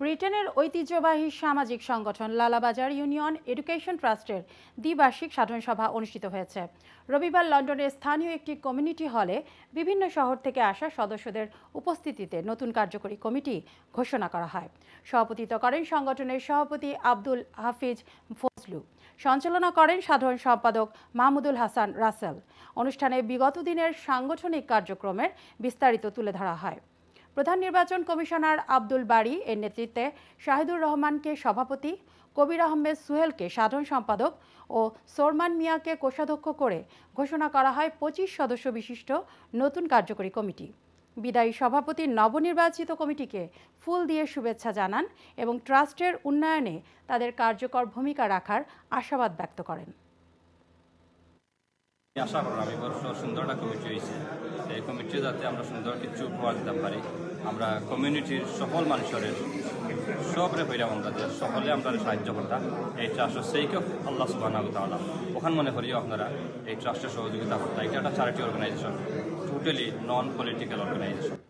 ব্রিটেনের ঐতিহ্যবাহী সামাজিক সংগঠন লালাবাজার ইউনিয়ন এডুকেশন ট্রাস্টের দ্বিবার্ষিক সাধারণ সভা অনুষ্ঠিত হয়েছে। রবিবার লন্ডনের স্থানীয় একটি কমিউনিটি হলে বিভিন্ন শহর থেকে আসা সদস্যদের উপস্থিতিতে নতুন কার্যকরী কমিটি ঘোষণা করা হয়। সভাপতিত্ব করেন সংগঠনের সভাপতি আব্দুল হাফিজ ফজলু। সঞ্চালনা করেন সাধারণ সম্পাদক মাহমুদুল হাসান রাসেল। অনুষ্ঠানে বিগত দিনের সাংগঠনিক কার্যক্রমের বিস্তারিত তুলে ধরা হয়। প্রধান নির্বাচন কমিশনার আব্দুল বারী এর নেতৃত্বে শাহিদুর রহমানকে সভাপতি, কবির আহমেদ সুহেলকে সাধারণ সম্পাদক ও সোরমান মিয়াকে কোষাধ্যক্ষ করে ঘোষণা করা হয় পঁচিশ সদস্য বিশিষ্ট নতুন কার্যকরী কমিটি। বিদায়ী সভাপতি নবনির্বাচিত কমিটিকে ফুল দিয়ে শুভেচ্ছা জানান এবং ট্রাস্টের উন্নয়নে তাদের কার্যকর ভূমিকা রাখার আশাবাদ ব্যক্ত করেন। আশা করলাম আমি সুন্দর একটা কমিটি হয়েছে। এই কমিটি যাতে আমরা সুন্দর কিছু উপহার দিতে পারি, আমরা কমিউনিটির সকল মানুষের সবরে হইলাম যে সকলে আমরা সাহায্য করতাম এই ট্রাস্টের সেইকে আল্লাহ সুবাহ ওখান মনে করিও আপনারা এই ট্রাস্টের সহযোগিতা করতাম এটা একটা charity organisation totally non political organisation